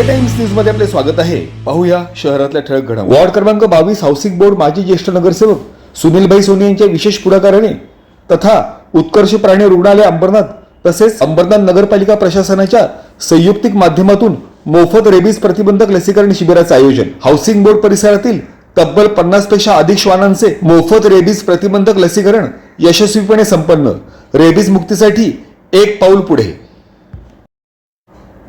India times न्यूजमध्ये आपले स्वागत आहे. पाहूया शहरातल्या ठळक घडामोडी. वॉर्ड क्रमांक बावीस हाऊसिंग बोर्ड माजी ज्येष्ठ नगरसेवक सुनीलभाई सोनी यांच्या विशेष पुढाकाराने तथा उत्कर्ष प्राणी रुग्णालय अंबरनाथ तसेच अंबरनाथ नगरपालिका प्रशासनाच्या संयुक्तिक माध्यमातून मोफत रेबीज प्रतिबंधक लसीकरण शिबिराचे आयोजन. हाऊसिंग बोर्ड परिसरातील तब्बल पन्नासपेक्षा अधिक श्वानांचे मोफत रेबीज प्रतिबंधक लसीकरण यशस्वीपणे संपन्न. रेबीज मुक्तीसाठी एक पाऊल पुढे.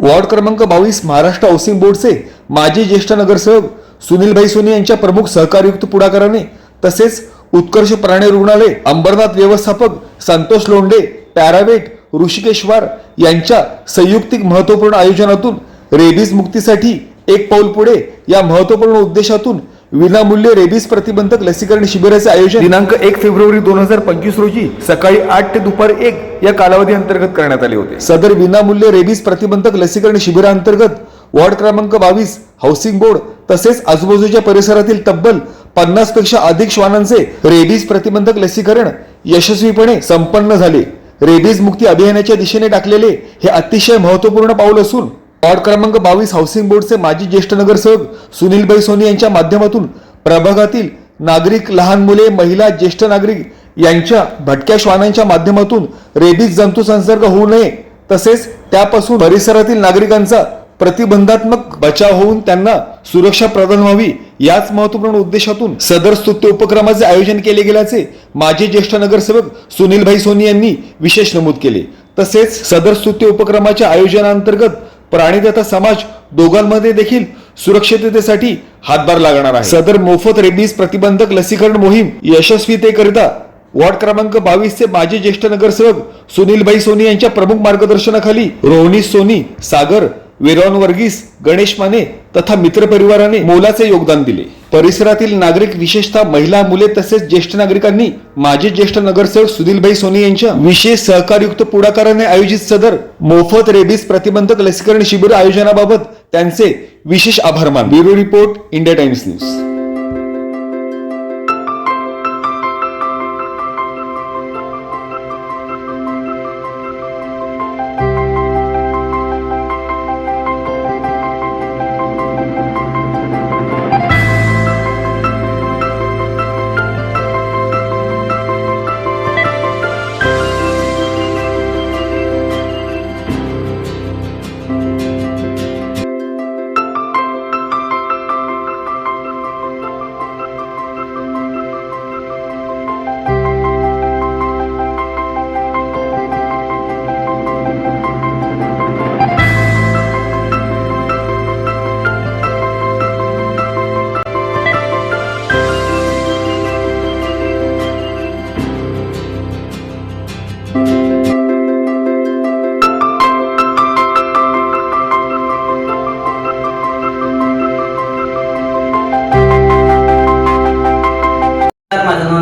वॉर्ड क्रमांक बावीस महाराष्ट्र हाऊसिंग बोर्डचे माजी ज्येष्ठ नगरसेवक सुनीलभाई सोनी यांच्या प्रमुख सहकारयुक्त पुढाकाराने तसेच उत्कर्ष प्राणी रुग्णालय अंबरनाथ व्यवस्थापक संतोष लोंढे पॅरावेट ऋषिकेश्वर यांच्या संयुक्तिक महत्त्वपूर्ण आयोजनातून रेबीज मुक्तीसाठी एक पाऊल पुढे या महत्त्वपूर्ण उद्देशातून विनामूल्य रेबीज प्रतिबंधक लसीकरण शिबिराचे आयोजन दिनांक एक फेब्रुवारी दोन हजार पंचवीस रोजी सकाळी आठ ते दुपारी एक या कालावधी अंतर्गत करण्यात आले होते. सदर विनामूल्य रेबीज प्रतिबंधक लसीकरण शिबिरांतर्गत वॉर्ड क्रमांक बावीस हाऊसिंग बोर्ड तसेच आजूबाजूच्या परिसरातील तब्बल पन्नासपेक्षा अधिक श्वानांचे रेबीज प्रतिबंधक लसीकरण यशस्वीपणे संपन्न झाले. रेबीज मुक्ती अभियानाच्या दिशेने टाकलेले हे अतिशय महत्त्वपूर्ण पाऊल असून वॉर्ड क्रमांक बावीस हाऊसिंग बोर्डचे माजी ज्येष्ठ नगरसेवक सुनीलभाई सोनी यांच्या माध्यमातून प्रभागातील नागरिक लहान मुले महिला ज्येष्ठ नागरिक यांच्या भटक्या श्वानांच्या माध्यमातून रेबीज जंतू संसर्ग होऊ नये. तसेच त्यापासून परिसरातील नागरिकांचा प्रतिबंधात्मक बचाव होऊन त्यांना सुरक्षा प्रदान व्हावी. याच महत्त्वपूर्ण उद्देशातून सदर स्तुत्य उपक्रमाचे आयोजन केले गेल्याचे माजी ज्येष्ठ नगरसेवक सुनीलभाई सोनी यांनी विशेष नमूद केले. तसेच सदर स्तुत्य उपक्रमाच्या आयोजनांतर्गत प्राणीदत्ता समाज दोघांमध्ये देखील सुरक्षिततेसाठी हातभार लागणार आहे. सदर मोफत रेबीज प्रतिबंधक लसीकरण मोहीम यशस्वीतेकरिता वॉर्ड क्रमांक बावीस ते माजी ज्येष्ठ नगरसेवक सुनीलभाई सोनी यांच्या प्रमुख मार्गदर्शनाखाली रोहनी सोनी सागर वेरॉन वर्गीस गणेश माने तथा मित्र परिवाराने मोलाचे योगदान दिले. परिसरातील नागरिक विशेषतः महिला मुले तसेच ज्येष्ठ नागरिकांनी माजी ज्येष्ठ नगरसेवक सुनीलभाई सोनी यांच्या विशेष सहकारयुक्त पुढाकाराने आयोजित सदर मोफत रेबीज प्रतिबंधक लसीकरण शिबिर आयोजनाबाबत त्यांचे विशेष आभार मान bureau report India Times news.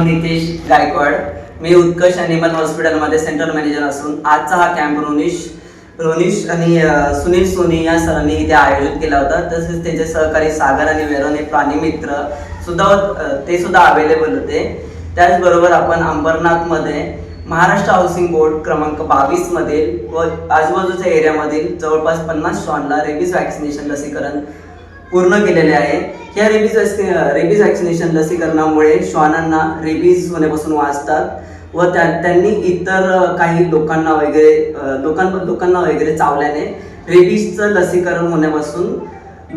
Nitesh Gaikwad. मी उत्कर्ष अॅनिमल हॉस्पिटलमध्ये सेंट्रल मॅनेजर असून आजचा हा कॅम्प रोनिश रोनिश आणि सुनील सोनी या सरांनी इथे आयोजित केला होता. तसेच त्यांचे सहकारी सागर आणि वेरोन हे प्राणीमित्र सुद्धा ते सुद्धा अवेलेबल होते. त्याचबरोबर आपण अंबरनाथमध्ये महाराष्ट्र हाऊसिंग बोर्ड क्रमांक बावीसमधील व आजूबाजूच्या एरियामधील जवळपास पन्नास श्वानला रेबीज व्हॅक्सिनेशन लसीकरण पूर्ण केलेले आहे. या रेबीज रेबीज वॅक्सिनेशन लसीकरणामुळे श्वानांना रेबीज होण्यापासून वाचतात व त्या त्यांनी इतर काही लोकांना वगैरे अ, लोकां लोकांना वगैरे चावल्याने रेबीजचं लसीकरण होण्यापासून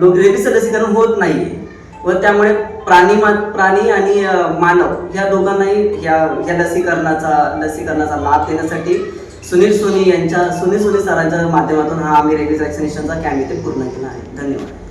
लोक रेबीजचं लसीकरण होत नाही व त्यामुळे प्राणी मा प्राणी आणि मानव ह्या दोघांनाही ह्या ह्या लसीकरणाचा लसीकरणाचा लाभ देण्यासाठी सुनील सोनी यांच्या सुनील सोनी सरांच्या माध्यमातून हा आम्ही रेबीज वॅक्सिनेशनचा कॅम्प इथे पूर्ण केला आहे. धन्यवाद.